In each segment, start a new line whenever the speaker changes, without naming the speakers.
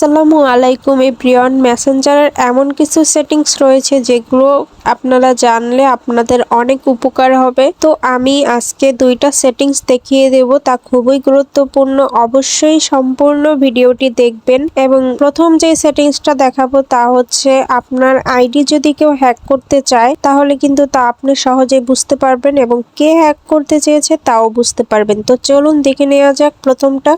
আসসালামু আলাইকুম এভরিওয়ান। মেসেঞ্জারের এমন কিছু সেটিংস রয়েছে যেগুলো আপনারা জানলে আপনাদের অনেক উপকার হবে। তো আমি আজকে দুইটা সেটিংস দেখিয়ে দেব, তা খুবই গুরুত্বপূর্ণ। অবশ্যই সম্পূর্ণ ভিডিওটি দেখবেন এবং প্রথম যে সেটিংসটা দেখাবো তা হচ্ছে আপনার আইডি যদি কেউ হ্যাক করতে চায়, তাহলে কিন্তু তা আপনি সহজেই বুঝতে পারবেন এবং কে হ্যাক করতে চেয়েছে তাও বুঝতে পারবেন। তো চলুন দেখে নেওয়া যাক প্রথমটা।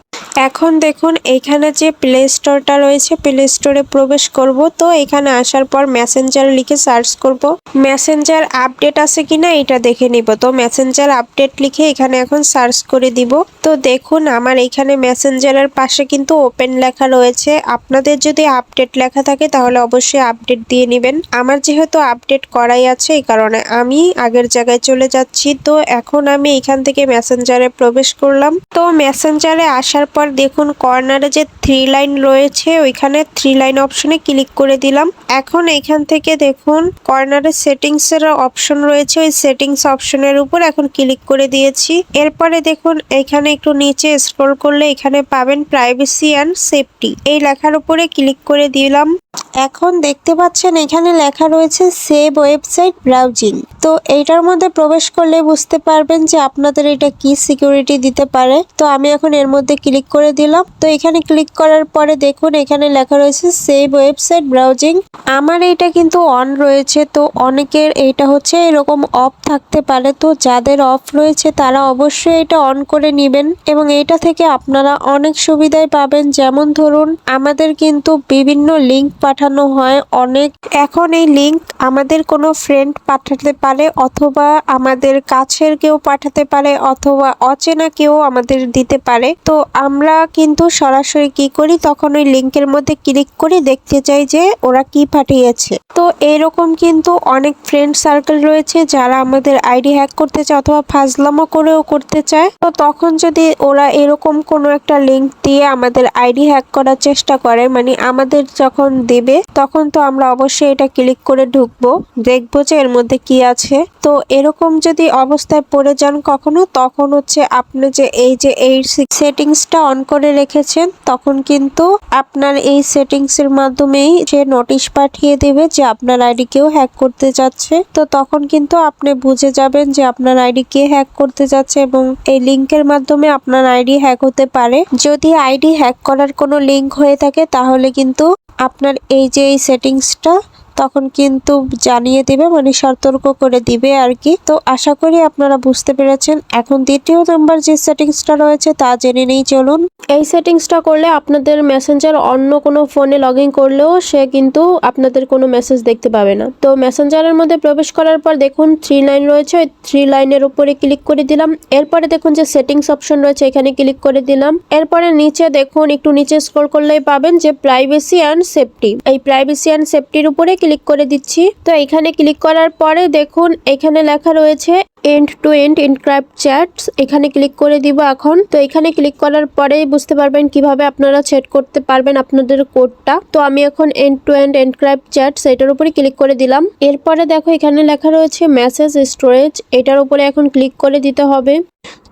এখন দেখুন, এখানে যে প্লে স্টোরটা রয়েছে প্লে স্টোরে প্রবেশ করব। তো এখানে আসার পর মেসেঞ্জার লিখে সার্চ করব। মেসেঞ্জার আপডেট আছে কিনা এটা দেখে নিব। তো মেসেঞ্জার আপডেট লিখে এখানে এখন সার্চ করে দিব। তো দেখুন, আমার এখানে মেসেঞ্জারের পাশে কিন্তু ওপেন লেখা রয়েছে। আপনাদের যদি আপডেট লেখা থাকে, তাহলে অবশ্যই আপডেট দিয়ে নেবেন। আমার যেহেতু আপডেট করাই আছে, এই কারণে আমি আগের জায়গায় চলে যাচ্ছি। তো এখন আমি এখান থেকে মেসেঞ্জারে প্রবেশ করলাম। তো মেসেঞ্জারে আসার পর দেখুন কর্নারে যে থ্রি লাইন রয়েছে ওইখানে থ্রি লাইন অপশনে ক্লিক করে দিলাম। এখন এখান থেকে দেখুন কর্নারে সেটিংস এর অপশন রয়েছে, ওই সেটিংস অপশনের উপর এখন ক্লিক করে দিয়েছি। এরপরে দেখুন, এখানে একটু নিচে স্ক্রল করলে এখানে পাবেন প্রাইভেসি অ্যান্ড সেফটি এই লেখার উপরে ক্লিক করে দিলাম। এখন দেখতে পাচ্ছেন এখানে লেখা রয়েছে সেভ ওয়েবসাইট ব্রাউজিং। তো এইটার মধ্যে প্রবেশ করলে বুঝতে পারবেন যে আপনাদের এটা কি সিকিউরিটি দিতে পারে। তো আমি এখন এর মধ্যে ক্লিক করে দিলাম। তো এখানে ক্লিক করার পরে দেখুন এখানে লেখা রয়েছে সেভ ওয়েবসাইট ব্রাউজিং। আমার এইটা কিন্তু অন রয়েছে। তো অনেকের এইটা হচ্ছে এরকম অফ থাকতে পারে। তো যাদের অফ রয়েছে তারা অবশ্যই এটা অন করে নেবেন। এবং এইটা থেকে আপনারা অনেক সুবিধাই পাবেন। যেমন ধরুন, আমাদের কিন্তু বিভিন্ন লিঙ্ক লিংক পাঠানো হয় অনেক। এখন এই লিঙ্ক আমাদের কোনো ফ্রেন্ড পাঠাতে পারে অথবা আমাদের কাছের কেউ পাঠাতে পারে অথবা অচেনা কেউ আমাদের দিতে পারে। তো আমরা কিন্তু সরাসরি কি করি? তখন ওই লিঙ্কের মধ্যে ক্লিক করে দেখতে চাই যে ওরা কি পাঠিয়েছে। তো এরকম কিন্তু অনেক ফ্রেন্ড সার্কেল রয়েছে যারা আমাদের আইডি হ্যাক করতে চায় অথবা ফাজলামো করেও করতে চায়। তো তখন যদি ওরা এরকম কোনো একটা লিঙ্ক দিয়ে আমাদের আইডি হ্যাক করার চেষ্টা করে মানে আমাদের যখন দেবে তখন তো আমরা অবশ্যই এটা ক্লিক করে ঢুকবো, দেখব যে এর মধ্যে কি আছে। তো এরকম যদি অবস্থায় পড়ে যান কখনো, তখন হচ্ছে আপনি যে এই যে এই সেটিংসটা অন করে রেখেছেন, তখন কিন্তু আপনার এই সেটিংস এর মাধ্যমেই সে নোটিশ পাঠিয়ে দেবে যে আপনার আইডি কেউ হ্যাক করতে যাচ্ছে। তো তখন কিন্তু আপনি বুঝে যাবেন যে আপনার আইডি কে হ্যাক করতে যাচ্ছে এবং এই লিংকের মাধ্যমে আপনার আইডি হ্যাক হতে পারে। যদি আইডি হ্যাক করার কোনো লিংক হয়ে থাকে, তাহলে কিন্তু আপনার এই যে এই সেটিংসটা তখন কিন্তু জানিয়ে দিবে মানে সতর্ক করে দিবে আর কি। তো আশা করি আপনারা বুঝতে পেরেছেন। এখন দ্বিতীয় নাম্বার যে সেটিংসটা রয়েছে তা জেনে নেই, চলুন।
এই সেটিংসটা করলে আপনাদের মেসেঞ্জার অন্য কোনো ফোনে লগ করলেও সে কিন্তু আপনাদের কোনো মেসেজ দেখতে পাবে না। তো মেসেঞ্জারের মধ্যে প্রবেশ করার পর দেখুন থ্রি লাইন রয়েছে। ওই থ্রি লাইনের উপরে ক্লিক করে দিলাম। এরপরে দেখুন যে সেটিংস অপশন রয়েছে, এখানে ক্লিক করে দিলাম। এরপরে নিচে দেখুন, একটু নিচে স্ক্রল করলেই পাবেন যে প্রাইভেসি অ্যান্ড সেফটি এই প্রাইভেসি অ্যান্ড সেফটির উপরে ক্লিক করে দিচ্ছি। তো এখানে ক্লিক করার পরে দেখুন, এখানে লেখা রয়েছে end to end encrypt chats এখানে ক্লিক করে দিব এখন। তো এখানে ক্লিক করার পরেই বুঝতে পারবেন কীভাবে আপনারা সেট করতে পারবেন আপনাদের কোডটা তো আমি এখন end to end encrypt chats এটার উপরে ক্লিক করে দিলাম। এরপরে দেখো, এখানে লেখা রয়েছে মেসেজ স্টোরেজ এটার উপরে এখন ক্লিক করে দিতে হবে।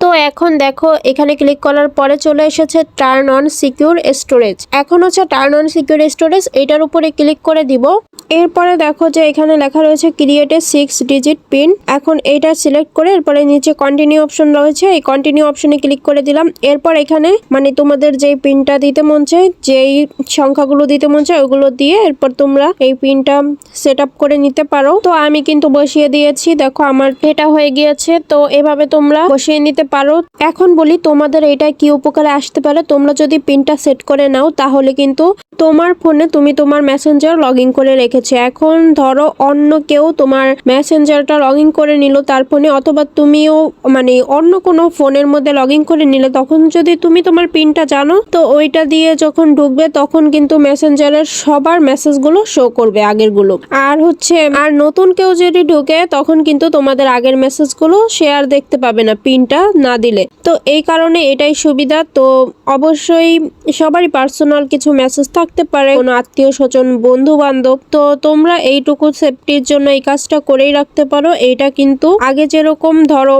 তো এখন দেখো, এখানে ক্লিক করার পরে চলে এসেছে টার্ন অন সিকিউর স্টোরেজ এখন হচ্ছে টার্ন অন সিকিউর স্টোরেজ এটার উপরে ক্লিক করে দিব। এরপরে দেখো যে এখানে লেখা রয়েছে ক্রিয়েট সিক্স ডিজিট পিন এখন এইটা সিলেক্ট করে এরপরে নিচে কন্টিনিউ অপশন রয়েছে, এই কন্টিনিউ অপশনে ক্লিক করে দিলাম। এরপর এখানে মানে তোমাদের যেই পিনটা দিতে মন চায়, যেই সংখ্যাগুলো দিতে মন চায়, ওগুলো দিয়ে এরপর তোমরা এই পিনটা সেট করে নিতে পারো। তো আমি কিন্তু বসিয়ে দিয়েছি, দেখো আমার এটা হয়ে গিয়েছে, তো এভাবে তোমরা বসিয়ে নিতে পারো। এখন বলি, তোমাদের এটা কি উপকারে আসতে পারে? তোমরা যদি পিনটা সেট করে নাও, তাহলে কিন্তু তোমার ফোনে তুমি তোমার মেসেঞ্জার লগ ইন করে রেখেছো। এখন ধরো অন্য কেউ তোমার মেসেঞ্জারটা লগ ইন করে নিল, তার ফোনে অথবা তুমিও মানে অন্য কোনো ফোনের মধ্যে লগ ইন করে নিলে, তখন যদি তুমি তোমার পিনটা জানো, তো ওইটা দিয়ে যখন ঢুকবে, তখন কিন্তু মেসেঞ্জারের সবার মেসেজগুলো শো করবে আগেরগুলো। আর হচ্ছে, আর নতুন কেউ যদি ঢুকে, তখন কিন্তু তোমাদের আগের মেসেজগুলো আর দেখতে পাবে না, পিনটা না দিলে। তো এই কারণে এটাই সুবিধা। তো অবশ্যই সবারই পার্সোনাল কিছু মেসেজ থাকতে পারে। কোনো আত্মীয় স্বজন বন্ধু বান্ধব তো তোমরা এইটুকু সেফটির জন্য এই কাজটা করেই রাখতে পারো। এটা কিন্তু আগে যেরকম ধরো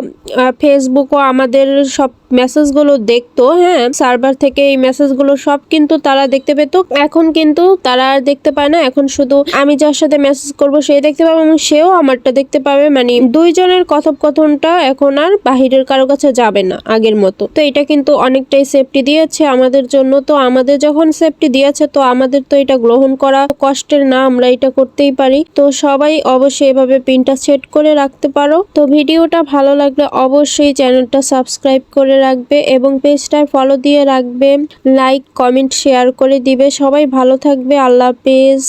ফেসবুকও আমাদের সব মেসেজগুলো দেখতো হ্যাঁ সার্ভার থেকে এই মেসেজগুলো সব কিন্তু তারা দেখতে পেত। এখন কিন্তু তারা আর দেখতে পায় না। এখন শুধু আমি যার সাথে মেসেজ করব, সে দেখতে পাবে এবং সেও আমারটা দেখতে পাবে। মানে দুইজনের কথোপকথনটা এখন আর বাহিরের কারও কাছে যাবে না আগের মতো। তো এটা কিন্তু অনেকটাই সেফটি দিয়েছে আমাদের জন্য। তো আমাদের যখন সেফটি দিয়েছে, তো আমাদের তো এটা গ্রহণ করা কষ্টের না, আমরা এটা করতেই পারি। তো সবাই অবশ্যই এভাবে পিনটা সেট করে রাখতে পারো। তো ভিডিওটা ভালো লাগলে অবশ্যই চ্যানেলটা সাবস্ক্রাইব করে রাখবে এবং পেজটার ফলো দিয়ে রাখবে। লাইক কমেন্ট শেয়ার করে দিবে। সবাই ভালো থাকবে। আল্লাহ হাফেজ।